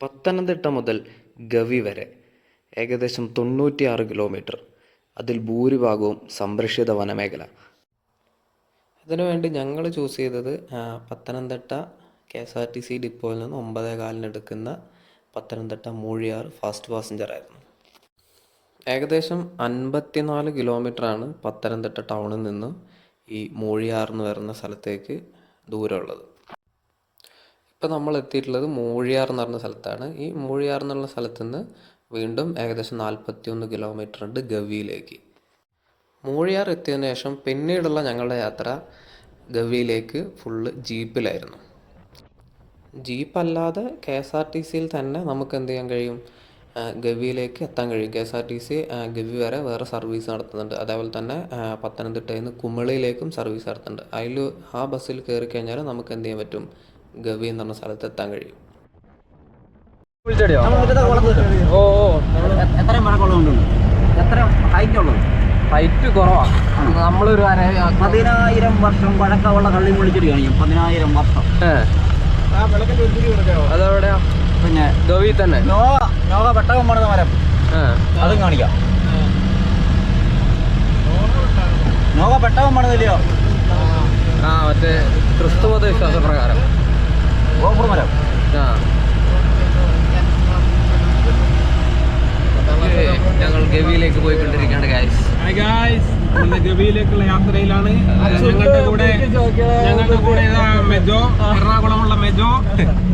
പത്തനംതിട്ട മുതൽ ഗവി വരെ. ഏകദേശം തൊണ്ണൂറ്റിയാറ് കിലോമീറ്റർ. അതിൽ ഭൂരിഭാഗവും സംരക്ഷിത വനമേഖല. അതിനുവേണ്ടി ഞങ്ങൾ ചൂസ് ചെയ്തത് Pathanamthitta K S R T C ഡിപ്പോയിൽ നിന്ന് ഒമ്പതേ കാലിന് എടുക്കുന്ന പത്തനംതിട്ട മൂഴിയാർ ഫാസ്റ്റ് പാസഞ്ചർ ആയിരുന്നു. ഏകദേശം അൻപത്തിനാല് കിലോമീറ്ററാണ് പത്തനംതിട്ട ടൗണിൽ നിന്ന് ഈ മൂഴിയാർ എന്ന് വരുന്ന സ്ഥലത്തേക്ക് ദൂരമുള്ളത്. ഇപ്പോൾ നമ്മൾ എത്തിയിട്ടുള്ളത് മൂഴിയാർ എന്ന് പറഞ്ഞ സ്ഥലത്താണ്. ഈ മൂഴിയാർ എന്നുള്ള സ്ഥലത്ത് നിന്ന് വീണ്ടും ഏകദേശം നാൽപ്പത്തിയൊന്ന് കിലോമീറ്റർ ഉണ്ട് ഗവിയിലേക്ക്. മൂഴിയാർ എത്തിയതിനു ശേഷം പിന്നീടുള്ള ഞങ്ങളുടെ യാത്ര ഗവിയിലേക്ക് ഫുള്ള് ജീപ്പിലായിരുന്നു. ജീപ്പ് അല്ലാതെ കെ എസ് ആർ ടി സിയിൽ തന്നെ നമുക്ക് എന്ത് ചെയ്യാൻ കഴിയും? ഗവിയിലേക്ക് എത്താൻ കഴിയും. K S R T C Gavi വരെ വേറെ സർവീസ് നടത്തുന്നുണ്ട്. അതേപോലെ തന്നെ പത്തനംതിട്ടയിൽ നിന്ന് കുമളിയിലേക്കും സർവീസ് നടത്തുന്നുണ്ട്. അതിൽ ആ ബസ്സിൽ കയറി കഴിഞ്ഞാൽ നമുക്ക് എന്ത് ചെയ്യാൻ പറ്റും? ഗവി എന്ന് പറഞ്ഞ സ്ഥലത്ത് എത്താൻ കഴിയും. ഓ എത്ര എത്രയും എത്ര ഹൈറ്റ് ഉള്ളത്? ഹൈറ്റ് കുറവാണ് നമ്മളൊരു പതിനായിരം വർഷം പഴക്കമുള്ള കള്ളി വിളിച്ചിട്ട് ഞാൻ പതിനായിരം വർഷം. അതെവിടെയാ? പിന്നെ ഗവി തന്നെ. നോവ നോവ പെട്ടകം പണിത മരം. ആ. അതും കാണിക്കാം. നോവ പെട്ടകം പണിതില്ലയോ ആ മറ്റേ ക്രിസ്തുമത വിശ്വാസപ്രകാരം. ഗോപുര മരം ആ ഞങ്ങൾ ഗവിയിലേക്ക് പോയിക്കൊണ്ടിരിക്കുകയാണ് ഗായ്സ് ഗായ്സ് നമ്മുടെ ഗവിയിലേക്കുള്ള യാത്രയിലാണ്. ഞങ്ങളുടെ കൂടെ ഞങ്ങളുടെ കൂടെ ഇതാ മെജോ എറണാകുളമുള്ള മെജോ.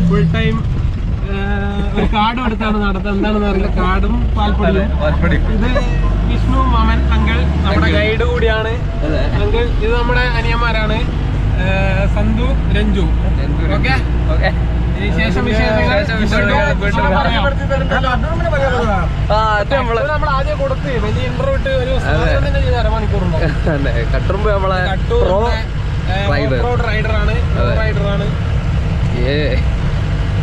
ഫുൾ ടൈം ഒരു കാർഡും എടുത്താണ് നടത്തുന്നത്. എന്താണെന്ന് അറിയില്ല. കാർഡും പാൽപ്പൊടിയും. ഇത് വിഷ്ണു മാമൻ അങ്കിൾ നമ്മുടെ ഗൈഡ് കൂടിയാണ്. അങ്കിൾ ഇത് നമ്മുടെ അനിയന്മാരാണ്. സന്തു രഞ്ജു. ഓക്കെ? ഓക്കെ. ശേഷം ആദ്യം കൊടുത്ത് വലിയ ഇന്റർവ്യൂ ഇട്ട് ഒരു അരമണിക്കൂറുണ്ടോ. നമ്മളെ ഏ.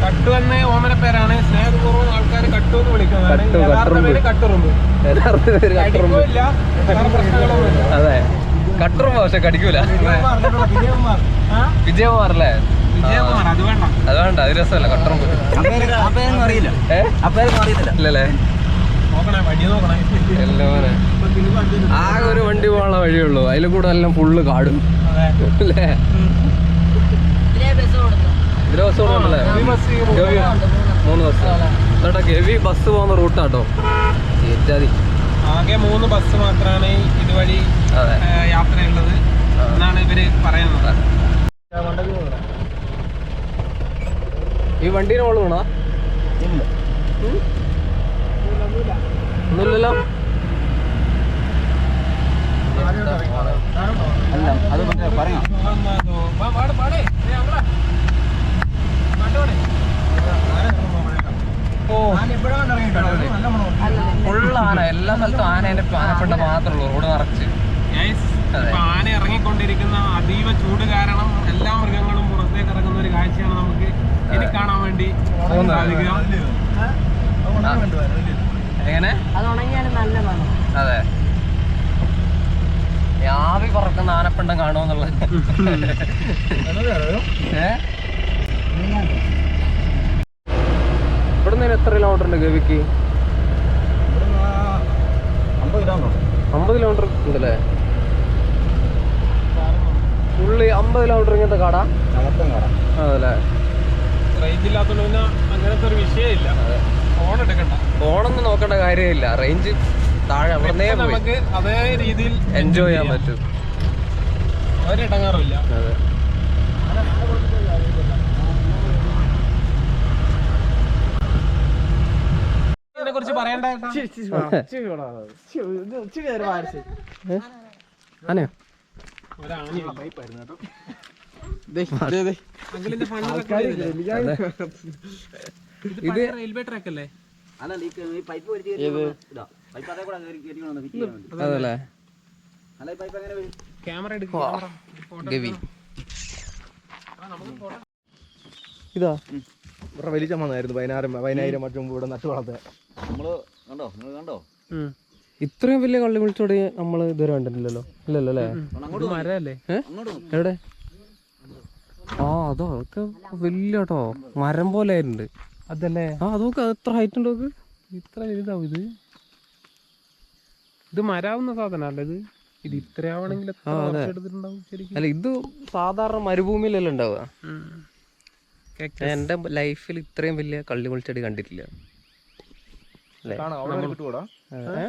കട്ടു എന്ന ഓമന പേരാണ് സ്നേഹപൂർവം ആൾക്കാർ കട്ടു എന്ന് വിളിക്കുന്നത് യഥാർത്ഥ കട്ടുറുമ്പ്. പേര് പ്രശ്നങ്ങളൊന്നുമില്ല. അതെ. കട്ടുറുമ്പ് പക്ഷെ കടിക്കൂല. വിജയകുമാർ അല്ലേ അത് വേണ്ട അത് രസമല്ല കട്ടറും അറിയില്ല. ഇല്ലല്ലേ? ആകെ ഒരു വണ്ടി പോകാനുള്ള വഴിയുള്ളൂ. അതിൽ കൂടെ എല്ലാം ഫുള്ള് കാടും. അല്ലേ? ബസ് മൂന്ന് ബസ്. ഹെവി ബസ് പോകുന്ന റൂട്ടാട്ടോ. ചേച്ചാതി ആകെ മൂന്ന് ബസ് മാത്രമാണ് ഇതുവഴി യാത്രയുള്ളത്. എന്നാണ് ഇവർ പറയുന്നത്. ഈ വണ്ടീനെ മോൾ വീണോ? ഒന്നുമില്ലല്ലോ. അല്ല അത് മറ്റേ പറയാം. ഫുള്ള് ആന. എല്ലാ സ്ഥലത്തും ആനേന്റെ ആനപ്പെട്ട മാത്രമേ ഉള്ളൂ. റോഡ് നിറച്ച്. ആന ഇറങ്ങിക്കൊണ്ടിരിക്കുന്ന അതീവ ചൂട് കാരണം എല്ലാ മൃഗങ്ങളും പുറത്തേക്ക് ഇറങ്ങുന്ന ഒരു കാഴ്ചയാണ് നമുക്ക് ഇനി കാണാൻ വേണ്ടി. സാധിക്കുക. എങ്ങനെ? അതെ ആവി പറക്കുന്ന ആനപ്പിണ്ടം കാണുമെന്നുള്ളത്? ഇവിടുന്ന് എത്ര കിലോമീറ്റർ ഉണ്ട് ഗവിക്ക്? അമ്പത് കിലോമീറ്റർ ഉണ്ടല്ലേ? പുള്ളി അമ്പത് കിലോമീറ്റർ ഇങ്ങനത്തെ കാടാ അതല്ലേ റേഞ്ച് ഇല്ലാത്തതുകൊണ്ട് അങ്ങനത്തെ ഒരു വിഷയമില്ല അതെ ഫോൺ എടുക്കണ്ട ഫോണൊന്നും നോക്കേണ്ട കാര്യമില്ല റേഞ്ച് താഴെ അവിടെ ഇപ്പൊ നമുക്ക് അതേ രീതിയിൽ എൻജോയ് ചെയ്യാൻ പറ്റും അതെ കുറിച്ച് പറയണ്ട ഫണ്ട് ഇത് റെയിൽവേ ട്രാക്ക് അല്ലേ? അതല്ലേ? ക്യാമറ ഇതാ. ഇവരുടെ വലിച്ച വന്നായിരുന്നു പതിനായിരം പതിനായിരം മറ്റും ഇവിടെ നട്ടു വളർത്തേ നമ്മൾ കണ്ടോ? നിങ്ങൾ കണ്ടോ? ഇത്രയും വലിയ കള്ളി വിളിച്ചോടെ നമ്മൾ ഇതുവരെ കണ്ടിട്ടില്ലല്ലോ. ഇല്ലല്ലോ അല്ലേ? അങ്ങോട്ട് മരല്ലേ? എവിടെ? ആ അതോ അതൊക്കെ വലിയ കേട്ടോ. മരം പോലെ ആയിട്ടുണ്ട്. അതല്ലേ? ആ അതൊക്കെ അത് എത്ര ഹൈറ്റ് ഉണ്ടോ ഇത്ര വലുതാവും ഇത്. ഇത് മരാവുന്ന സാധനമല്ല ഇത്? ഇത് ഇത്രയാവണെങ്കിൽ അല്ല ഇത് സാധാരണ മരുഭൂമിയിലല്ലേ ഉണ്ടാവുക? എന്റെ ലൈഫിൽ ഇത്രയും വലിയ കള്ളിമുൾച്ചെടി കണ്ടിട്ടില്ല. അല്ലേ? കാണാം അവിടെ?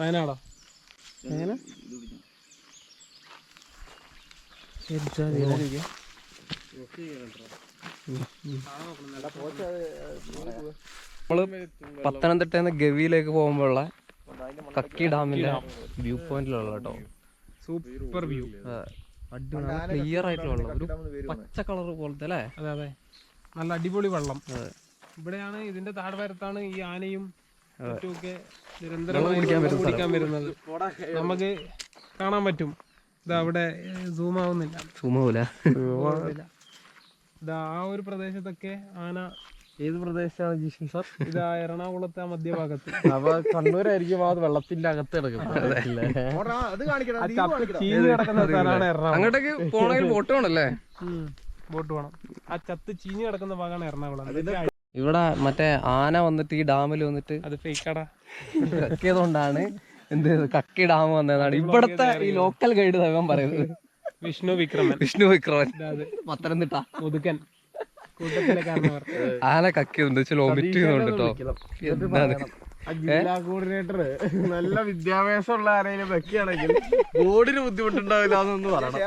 വയനാടോ എങ്ങനെ? നമ്മൾ പത്തനംതിട്ട ഗവിയിലേക്ക് പോകുമ്പോഴുള്ള കക്കി ഡാമിന്റെ വ്യൂ പോയിന്റിലുള്ള കേട്ടോ. Super view. അടിപൊളി ക്ലിയർ ആയിട്ടുള്ള വെള്ളം. ഒരു പച്ച കളർ പോലത്തെ അല്ലേ? അതെ അതെ. നല്ല അടിപൊളി വെള്ളം. ഇവിടെയാണ് ഇതിന്റെ താഴ്വാരത്താണ് ഈ ആനയും മറ്റുമൊക്കെ നിരന്തരമായി കുടിക്കാൻ വരുന്നത്. നമുക്ക് കാണാൻ പറ്റും. ഇതാ അവിടെ സൂം ആവുന്നില്ല. ചുമൂല ഇത് ആ ഒരു പ്രദേശത്തൊക്കെ ആന ഏത് പ്രദേശമാണ് ജിഷൻ സാർ? ഇത് ആ എറണാകുളത്തെ ആ മധ്യഭാഗത്ത്. അപ്പൊ കണ്ണൂരായിരിക്കും ആ വെള്ളത്തിന്റെ അകത്ത് അത്. അങ്ങോട്ടേക്ക് പോണെങ്കിൽ ബോട്ട് വേണല്ലേ? ഉം. ബോട്ട് വേണം. ആ ചത്ത് ചീഞ്ഞ് കിടക്കുന്ന ഭാഗമാണ് എറണാകുളം. ഇവിടെ മറ്റേ ആന വന്നിട്ട് ഈ ഡാമിൽ വന്നിട്ട് അത് ഫേക്കടാ. കക്കിയതുകൊണ്ടാണ് എന്ത് കക്കി ഡാം വന്നതാണ്. ഇവിടത്തെ ഈ ലോക്കൽ ഗൈഡ് ദൈവം പറയുന്നത്. വിഷ്ണു വിക്രമൻ. വിഷ്ണു വിക്രമൻ. പത്തനംതിട്ട. മുതുക്കൻ. ആന കക്കിയുണ്ട് ചെയ്യുന്നുണ്ട് കേട്ടോ ജില്ലാ കോർഡിനേറ്റർ നല്ല വിദ്യാഭ്യാസമുള്ള ആരെങ്കിലും വെക്കുകയാണെങ്കിൽ ബോർഡിന് ബുദ്ധിമുട്ടുണ്ടാവില്ല എന്നൊന്ന് പറയണം.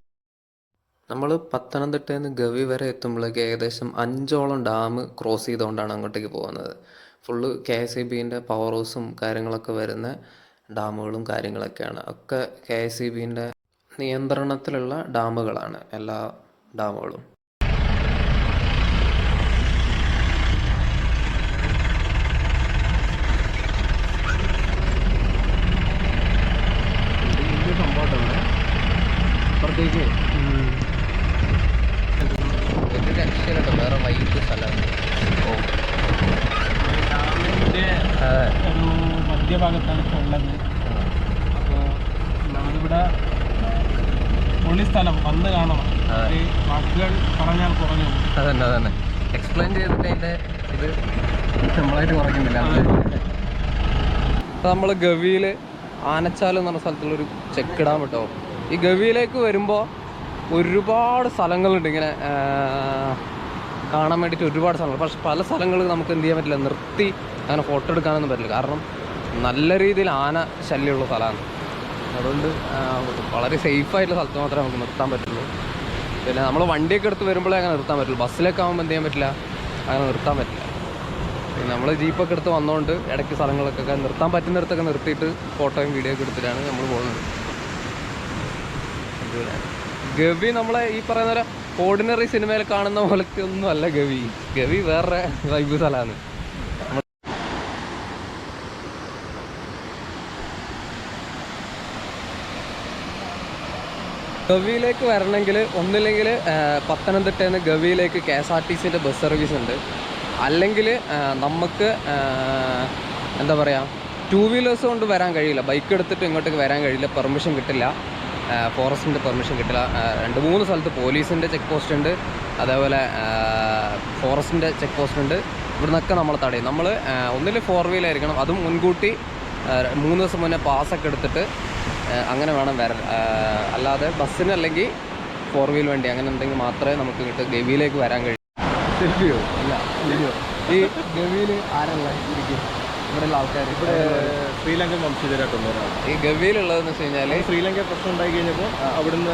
നമ്മൾ പത്തനംതിട്ടയിൽ നിന്ന് ഗവി വരെ എത്തുമ്പോഴേക്ക് ഏകദേശം അഞ്ചോളം ഡാം ക്രോസ് ചെയ്തുകൊണ്ടാണ് അങ്ങോട്ടേക്ക് പോകുന്നത്. ഫുള്ള് കെ എസ് ഇ ബിന്റെ പവർ ഹൗസും കാര്യങ്ങളൊക്കെ വരുന്ന ഡാമുകളും കാര്യങ്ങളൊക്കെയാണ്. ഒക്കെ കെ എസ് ഇ ബിന്റെ നിയന്ത്രണത്തിലുള്ള ഡാമുകളാണ് എല്ലാ ഡാമുകളും. അപ്പുറത്തേക്ക് ഒരു രക്ഷയിലുണ്ട് വേറെ വൈകിട്ട് സ്ഥലം. ഓ. ഒരു മധ്യഭാഗത്താണ് ഇപ്പോൾ ഉള്ളത് അപ്പോൾ നമ്മളിവിടെ പൊളി സ്ഥലം വന്ന് കാണണം. വാക്കുകൾ പറഞ്ഞാൽ കുറഞ്ഞു. അതന്നെ അതന്നെ. എക്സ്പ്ലെയിൻ ചെയ്തിട്ട് അതിന്റെ ഇത് നമ്മളായിട്ട് കുറയ്ക്കുന്നില്ല. ഇപ്പം നമ്മൾ ഗവിയിൽ ആനച്ചാൽ എന്ന് പറഞ്ഞ സ്ഥലത്തുള്ളൊരു ചെക്ക് ഇടാൻ കേട്ടോ ഈ ഗവിയിലേക്ക് വരുമ്പോൾ ഒരുപാട് സ്ഥലങ്ങളുണ്ട്. ഇങ്ങനെ കാണാൻ വേണ്ടിയിട്ട് ഒരുപാട് സ്ഥലങ്ങൾ. പക്ഷെ പല സ്ഥലങ്ങളിൽ നമുക്ക് എന്ത് ചെയ്യാൻ പറ്റില്ല നിർത്തി അങ്ങനെ ഫോട്ടോ എടുക്കാനൊന്നും പറ്റില്ല. കാരണം നല്ല രീതിയിൽ ആന ശല്യമുള്ള സ്ഥലമാണ്. അതുകൊണ്ട് വളരെ സേഫ് ആയിട്ടുള്ള സ്ഥലത്ത് മാത്രമേ നമുക്ക് നിർത്താൻ പറ്റുള്ളൂ. പിന്നെ നമ്മൾ വണ്ടിയൊക്കെ എടുത്ത് വരുമ്പോഴേ അങ്ങനെ നിർത്താൻ പറ്റുള്ളൂ. ബസ്സിലൊക്കെ ആകുമ്പോൾ എന്ത് ചെയ്യാൻ പറ്റില്ല? അങ്ങനെ നിർത്താൻ പറ്റില്ല. പിന്നെ നമ്മൾ ജീപ്പൊക്കെ എടുത്ത് വന്നുകൊണ്ട് ഇടയ്ക്ക് സ്ഥലങ്ങളൊക്കെ നിർത്താൻ പറ്റുന്നിടത്തൊക്കെ നിർത്തിയിട്ട് ഫോട്ടോയും വീഡിയോ ഒക്കെ എടുത്തിട്ടാണ് നമ്മൾ പോകുന്നത്. ഗവി നമ്മളെ ഈ പറയുന്ന പോലെ ഓർഡിനറി സിനിമയിൽ കാണുന്ന പോലത്തെ ഒന്നും അല്ല ഗവി. ഗവി വേറെ വൈബ് സ്ഥലമാണ്. ഗവിയിലേക്ക് വരണമെങ്കിൽ ഒന്നില്ലെങ്കിൽ പത്തനംതിട്ടയിൽ നിന്ന് ഗവിയിലേക്ക് കെ എസ് ആർ ടി സിന്റെ ബസ് സർവീസ് ഉണ്ട്. അല്ലെങ്കിൽ നമുക്ക് എന്താ പറയുക ടു വീലേഴ്സ് കൊണ്ട് വരാൻ കഴിയില്ല. ബൈക്ക് എടുത്തിട്ട് ഇങ്ങോട്ടേക്ക് വരാൻ കഴിയില്ല. പെർമിഷൻ കിട്ടില്ല. ഫോറസ്റ്റിന്റെ പെർമിഷൻ കിട്ടില്ല. രണ്ട് മൂന്ന് സ്ഥലത്ത് പോലീസിന്റെ ചെക്ക് പോസ്റ്റ് ഉണ്ട്. അതേപോലെ ഫോറസ്റ്റിന്റെ ചെക്ക് പോസ്റ്റ് ഉണ്ട്. ഇവിടുന്നൊക്കെ നമ്മൾ തടയും. നമ്മൾ ഒന്നിൽ ഫോർ വീലായിരിക്കണം അതും മുൻകൂട്ടി മൂന്ന് ദിവസം മുന്നേ പാസ്സൊക്കെ എടുത്തിട്ട് അങ്ങനെ വേണം വരാൻ. അല്ലാതെ ബസ്സിന് അല്ലെങ്കിൽ ഫോർ വീൽ വണ്ടി അങ്ങനെ എന്തെങ്കിലും മാത്രമേ നമുക്ക് കിട്ടും ഗവിയിലേക്ക് വരാൻ കഴിയൂ. സെൽഫിയോ ഇല്ല വീഡിയോ ഈ ഗവിയിൽ ആരല്ല ഇരിക്കും. ഇവിടെയുള്ള ആൾക്കാർ ഇവിടെ ശ്രീലങ്കൻ വംശജരായിട്ടുള്ള ഒരാൾ ഈ ഗവിയിലുള്ളതെന്ന് വെച്ച് കഴിഞ്ഞാൽ ശ്രീലങ്ക പ്രശ്നം ഉണ്ടായി കഴിഞ്ഞപ്പോൾ അവിടുന്ന്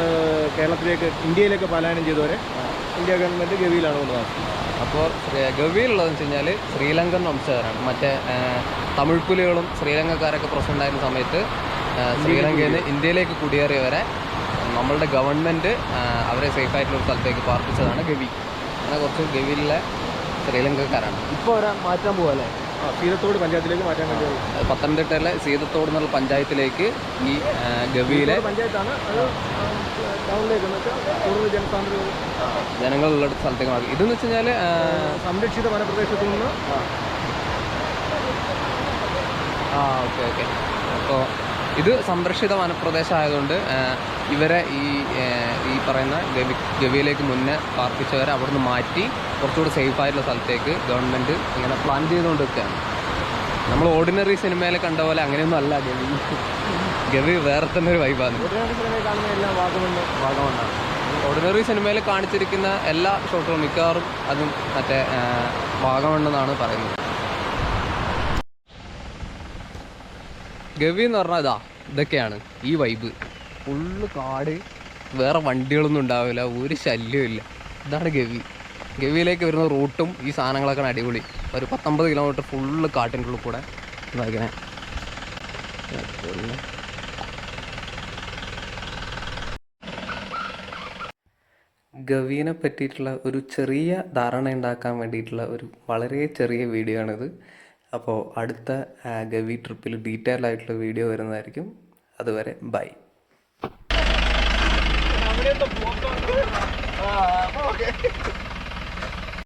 കേരളത്തിലേക്ക് ഇന്ത്യയിലേക്ക് പലായനം ചെയ്തവരെ ഇന്ത്യ ഗവൺമെന്റ് ഗവിയിലാണ് കൊണ്ട് താമസിക്കുന്നത് അപ്പോൾ ഗവിയിലുള്ളതെന്ന് വെച്ച് കഴിഞ്ഞാൽ ശ്രീലങ്കൻ വംശജരാണ്. മറ്റേ തമിഴ് പുലികളും ശ്രീലങ്കക്കാരൊക്കെ പ്രശ്നം ഉണ്ടായിരുന്ന സമയത്ത് ശ്രീലങ്കയിൽ നിന്ന് ഇന്ത്യയിലേക്ക് കുടിയേറിയവരെ നമ്മളുടെ ഗവൺമെന്റ് അവരെ സേഫ് ആയിട്ടുള്ള സ്ഥലത്തേക്ക് പാർപ്പിച്ചതാണ് ഗവി. അങ്ങനെ കുറച്ച് ഗവിയിലെ ശ്രീലങ്കക്കാരാണ്. ഇപ്പോൾ അവരെ മാറ്റാൻ പോകല്ലേ സീതത്തോട് പഞ്ചായത്തിലേക്ക് മാറ്റാൻ വേണ്ടി പത്തനംതിട്ടയിലെ സീതത്തോട് എന്നുള്ള പഞ്ചായത്തിലേക്ക് ഈ ഗവിയിലെ പഞ്ചായത്താണ് അത് ടൗണിലേക്ക് കൂടുതൽ ജനസാന്ദ്രത ജനങ്ങളുള്ള സ്ഥലത്തേക്ക് മാറി ഇതെന്ന് വെച്ച് കഴിഞ്ഞാൽ സംരക്ഷിത വനപ്രദേശത്തു നിന്ന് ആ. Okay okay. അപ്പോൾ ഇത് സംരക്ഷിത വനപ്രദേശം ആയതുകൊണ്ട് ഇവരെ ഈ ഈ പറയുന്ന ഗവി ഗവിയിലേക്ക് മുന്നേ പാർപ്പിച്ചവരെ അവിടുന്ന് മാറ്റി കുറച്ചുകൂടി സേഫ് ആയിട്ടുള്ള സ്ഥലത്തേക്ക് ഗവൺമെന്റ് ഇങ്ങനെ പ്ലാൻ ചെയ്തുകൊണ്ട് നിൽക്കുകയാണ് നമ്മൾ ഓർഡിനറി സിനിമയിൽ കണ്ട പോലെ അങ്ങനെയൊന്നും അല്ല ഗവി. ഗവി വേറെ തന്നെ ഒരു വൈബാണ് ഓർഡിനറി സിനിമയിൽ കാണിച്ചിരിക്കുന്ന എല്ലാ ഷോട്ടുകളും മിക്കവാറും അതും മറ്റേ ഭാഗമുണ്ടെന്നാണ് പറയുന്നത്. ഗവി എന്ന് പറഞ്ഞാൽ ഇതാ ഇതൊക്കെയാണ് ഈ വൈബ് ഫുള്ള് കാട് വേറെ വണ്ടികളൊന്നും ഉണ്ടാവില്ല ഒരു ശല്യവും ഇല്ല. ഇതാണ് ഗവി. ഗവിയിലേക്ക് വരുന്ന റൂട്ടും ഈ സാധനങ്ങളൊക്കെ അടിപൊളി. ഒരു പത്തൊമ്പത് കിലോമീറ്റർ ഫുള്ള് കാട്ടിന്റെ ഉള്ളിൽ കൂടെ ഇതാക്കണെ. ഗവീനെ പറ്റിയിട്ടുള്ള ഒരു ചെറിയ ധാരണ ഉണ്ടാക്കാൻ വേണ്ടിയിട്ടുള്ള ഒരു വളരെ ചെറിയ വീഡിയോ ആണിത്. അപ്പോൾ അടുത്ത ഗവി ട്രിപ്പിൽ ഡീറ്റെയിൽ ആയിട്ടുള്ള വീഡിയോ വരുന്നതായിരിക്കും. അതുവരെ ബൈ ഓക്കെ